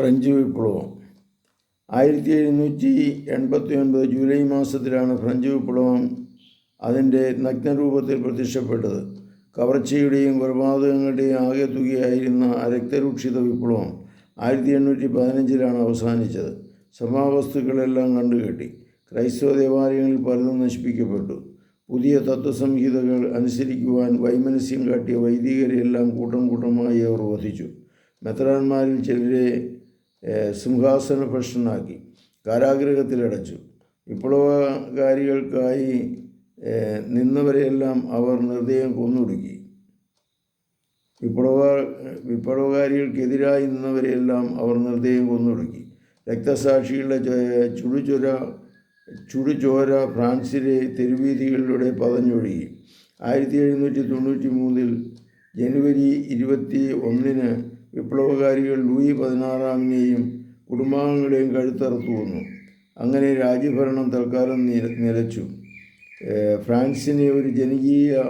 French വിപ്ലവം. ആയിരത്തി എഴുന്നൂറ്റി എൺപത്തി ഒൻപത് ജൂലൈ മാസത്തിലാണ് ഫ്രഞ്ച് വിപ്ലവം അതിന്റെ നഗ്നരൂപത്തിൽ പ്രത്യക്ഷപ്പെട്ടത്. കവർച്ചയുടെയും കൊലപാതകങ്ങളുടെയും ആകെ തുകയായിരുന്ന രക്തരൂക്ഷിത വിപ്ലവം ആയിരത്തി എണ്ണൂറ്റി പതിനഞ്ചിലാണ് അവസാനിച്ചത്. സഭാവസ്തുക്കളെല്ലാം കണ്ടുകെട്ടി. ക്രൈസ്തവ ദേവാലയങ്ങളിൽ പലതും നശിപ്പിക്കപ്പെട്ടു. പുതിയ തത്വസംഹിതകൾ അനുസരിക്കുവാൻ വൈമനസ്യം കാട്ടിയ വൈദികരെല്ലാം കൂട്ടം കൂട്ടമായി അവർ വധിച്ചു. മെത്രാന്മാരിൽ ചിലരെ സിംഹാസന ഭക്ഷണനാക്കി കാരാഗ്രഹത്തിലടച്ചു വിപ്ലവകാരികൾക്കായി നിന്നവരെയെല്ലാം അവർ നിർദ്ദയം കൊന്നൊടുക്കി. വിപ്ലവ വിപ്ലവകാരികൾക്കെതിരായി നിന്നവരെയെല്ലാം അവർ നിർദ്ദയം കൊന്നൊടുക്കി. രക്തസാക്ഷികളുടെ ചുടുചൊര ചുടുചോര ഫ്രാൻസിലെ തെരുവീതികളിലൂടെ പതഞ്ഞൊഴുകി. ആയിരത്തി എഴുന്നൂറ്റി തൊണ്ണൂറ്റി മൂന്നിൽ ജനുവരി ഇരുപത്തി ഒന്നിന് വിപ്ലവകാരികൾ ലൂയി പതിനാറാമിനെയും കുടുംബാംഗങ്ങളെയും കഴുത്തറുത്തു വന്നു അങ്ങനെ രാജ്യഭരണം തൽക്കാലം നില നിലച്ചു. ഫ്രാൻസിനെ ഒരു ജനകീയ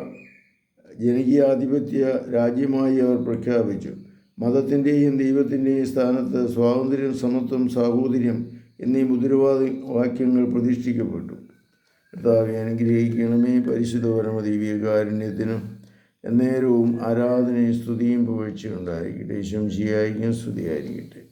ജനകീയാധിപത്യ രാജ്യമായി അവർ പ്രഖ്യാപിച്ചു. മതത്തിന്റെയും ദൈവത്തിന്റെയും സ്ഥാനത്ത് സ്വാതന്ത്ര്യം സമത്വം സാഹോദര്യം എന്നീ മുദ്രവാദ വാക്യങ്ങൾ പ്രതിഷ്ഠിക്കപ്പെട്ടു. കർത്താവെ അനുഗ്രഹിക്കണമേ. പരിശുദ്ധ പരമദൈവികാരുണ്യത്തിനും എന്നേരവും ആരാധനയും സ്തുതിയും പുകഴ്ചയുണ്ടായിരിക്കട്ടെ ജിയായിരിക്കും സ്തുതിയായിരിക്കട്ടെ.